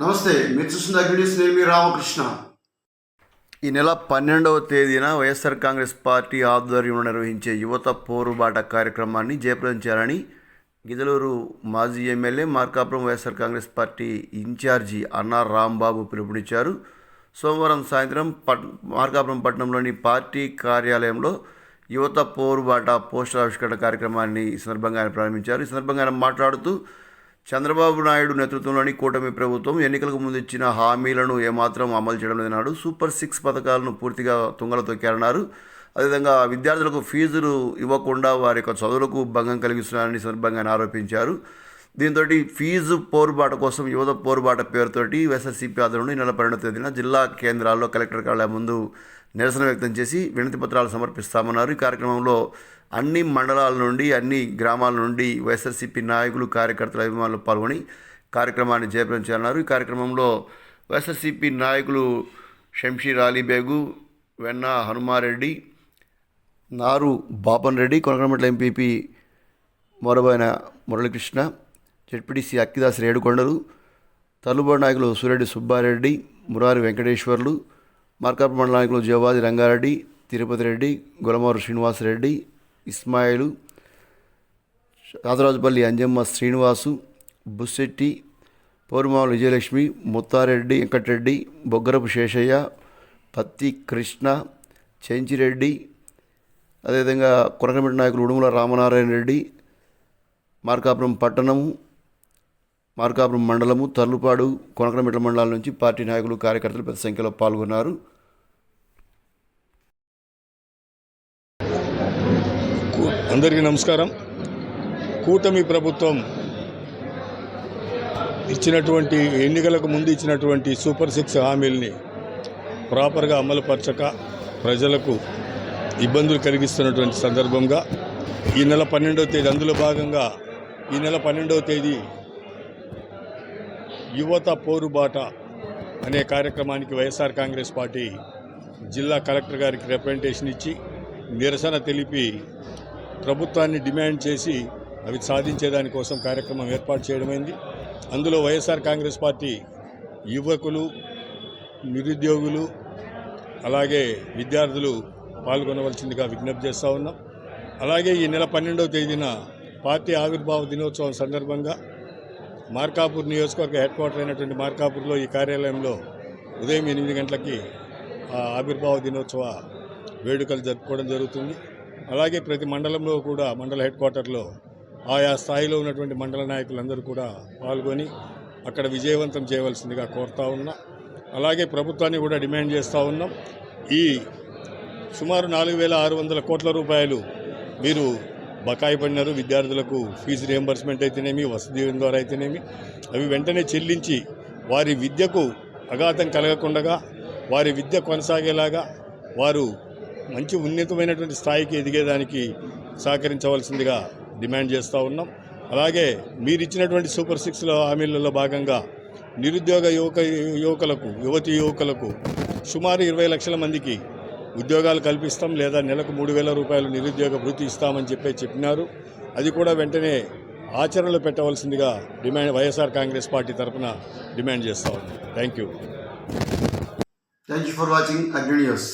నమస్తే మీరు చూస్తున్న అగ్నిస్ నేను మీ రామకృష్ణ. ఈ నెల పన్నెండవ తేదీన వైఎస్ఆర్ కాంగ్రెస్ పార్టీ ఆధ్వర్యంలో నిర్వహించే యువత పోరుబాట కార్యక్రమాన్ని జయప్రదం చేయాలని గిదలూరు మాజీ MLA Markapuram YSR Congress party in charge Anna Rambabu పిలుపునిచ్చారు. సోమవారం సాయంత్రం పట్ మార్కాపురం పట్టణంలోని పార్టీ కార్యాలయంలో యువత పోరుబాట పోస్టర్ ఆవిష్కరణ కార్యక్రమాన్ని ఈ సందర్భంగా ఆయన ప్రారంభించారు. ఈ సందర్భంగా ఆయన మాట్లాడుతూ చంద్రబాబు నాయుడు నేతృత్వంలోని కూటమి ప్రభుత్వం ఎన్నికలకు ముందు ఇచ్చిన హామీలను ఏమాత్రం అమలు చేయడం లేదన్నాడు. సూపర్ సిక్స్ పథకాలను పూర్తిగా తుంగలో తొక్కారన్నారు. అదేవిధంగా విద్యార్థులకు ఫీజులు ఇవ్వకుండా వారి యొక్క చదువులకు భంగం కలిగిస్తున్నారని సందర్భంగా ఆయన ఆరోపించారు. దీంతో ఫీజు పోరుబాట కోసం యువత పోరుబాట పేరుతోటి వైఎస్ఆర్సీపీ ఆధ్వర్యంలో ఈ నెల పన్నెండవ తేదీన జిల్లా కేంద్రాల్లో కలెక్టర్ కార్యాలయం ముందు నిరసన వ్యక్తం చేసి వినతి పత్రాలు సమర్పిస్తామన్నారు. ఈ కార్యక్రమంలో అన్ని మండలాల నుండి అన్ని గ్రామాల నుండి వైఎస్ఆర్సీపీ నాయకులు కార్యకర్తలు అభిమానులు పాల్గొని కార్యక్రమాన్ని జయప్రదం చేయాలన్నారు. ఈ కార్యక్రమంలో వైఎస్ఆర్సీపీ నాయకులు షంషీర్ అలీబేగు వెన్న హనుమారెడ్డి నారు బాపన్ రెడ్డి కొనకనమెట్ల ఎంపీపీ మొరబోయిన మురళీకృష్ణ జడ్పీటీసీ అక్కిదాస్ రేడుకొండలు తల్లుబడి నాయకులు సూరెడ్డి సుబ్బారెడ్డి మురారి వెంకటేశ్వర్లు మార్కాపు మండల నాయకులు జవాది రంగారెడ్డి తిరుపతి రెడ్డి గొలమూరు శ్రీనివాసరెడ్డి ఇస్మాయిలు రాజరాజుపల్లి అంజమ్మ శ్రీనివాసు బుస్సెట్టి పౌర్మావులు విజయలక్ష్మి ముత్తారెడ్డి వెంకటరెడ్డి బొగ్గరపు శేషయ్య పత్తి కృష్ణ చెంచిరెడ్డి అదేవిధంగా కొనకమిటి నాయకులు ఉడుముల రామనారాయణ రెడ్డి మార్కాపురం పట్టణము మార్కాపురం మండలము తర్లుపాడు కొనకనమిట్ల మండలాల నుంచి పార్టీ నాయకులు కార్యకర్తలు పెద్ద సంఖ్యలో పాల్గొన్నారు. అందరికీ నమస్కారం. కూటమి ప్రభుత్వం ఇచ్చినటువంటి ఎన్నికలకు ముందు ఇచ్చినటువంటి సూపర్ సిక్స్ హామీల్ని ప్రాపర్గా అమలుపరచక ప్రజలకు ఇబ్బందులు కలిగిస్తున్నటువంటి సందర్భంగా ఈ నెల పన్నెండవ తేదీ అందులో భాగంగా ఈ నెల పన్నెండవ తేదీ యువత పోరుబాట అనే కార్యక్రమానికి వైఎస్ఆర్ కాంగ్రెస్ పార్టీ జిల్లా కలెక్టర్ గారికి రిప్రజెంటేషన్ ఇచ్చి నిరసన తెలిపి ప్రభుత్వాన్ని డిమాండ్ చేసి అవి సాధించేదానికోసం కార్యక్రమం ఏర్పాటు చేయడమైంది. అందులో వైఎస్ఆర్ కాంగ్రెస్ పార్టీ యువకులు నిరుద్యోగులు అలాగే విద్యార్థులు పాల్గొనవలసిందిగా విజ్ఞప్తి చేస్తూ ఉన్నాం. అలాగే ఈ నెల పన్నెండవ తేదీన పార్టీ ఆవిర్భావ దినోత్సవం సందర్భంగా మార్కాపూర్ నియోజకవర్గ హెడ్ క్వార్టర్ అయినటువంటి మార్కాపూర్లో ఈ కార్యాలయంలో ఉదయం ఎనిమిది గంటలకి ఆ ఆవిర్భావ దినోత్సవ వేడుకలు జరుపుకోవడం జరుగుతుంది. అలాగే ప్రతి మండలంలో కూడా మండల హెడ్ క్వార్టర్లో ఆయా స్థాయిలో ఉన్నటువంటి మండల నాయకులందరూ కూడా పాల్గొని అక్కడ విజయవంతం చేయవలసిందిగా కోరుతా ఉన్నా. అలాగే ప్రభుత్వాన్ని కూడా డిమాండ్ చేస్తూ ఉన్నాం. ఈ సుమారు నాలుగు వేల ఆరు వందల కోట్ల రూపాయలు మీరు బకాయి పడినారు. విద్యార్థులకు ఫీజు రియంబర్స్మెంట్ అయితేనేమి వసతి ద్వారా అయితేనేమి. అవి వెంటనే చెల్లించి వారి విద్యకు అఘాతం కలగకుండా వారి విద్య కొనసాగేలాగా వారు మంచి ఉన్నతమైనటువంటి స్థాయికి ఎదిగేదానికి సహకరించవలసిందిగా డిమాండ్ చేస్తూ ఉన్నాం. అలాగే మీరు ఇచ్చినటువంటి సూపర్ సిక్స్లో హామీలలో భాగంగా నిరుద్యోగ యువక యువకులకు యువతి యువకులకు సుమారు ఇరవై లక్షల మందికి ఉద్యోగాలు కల్పిస్తాం లేదా నెలకు మూడు వేల రూపాయలు నిరుద్యోగ భృతి ఇస్తామని చెప్పి చెప్పినారు. అది కూడా వెంటనే ఆచరణలో పెట్టవలసిందిగా డిమాండ్ వైఎస్ఆర్ కాంగ్రెస్ పార్టీ తరఫున డిమాండ్ చేస్తా ఉంది thank you. Thank you for watching Agni news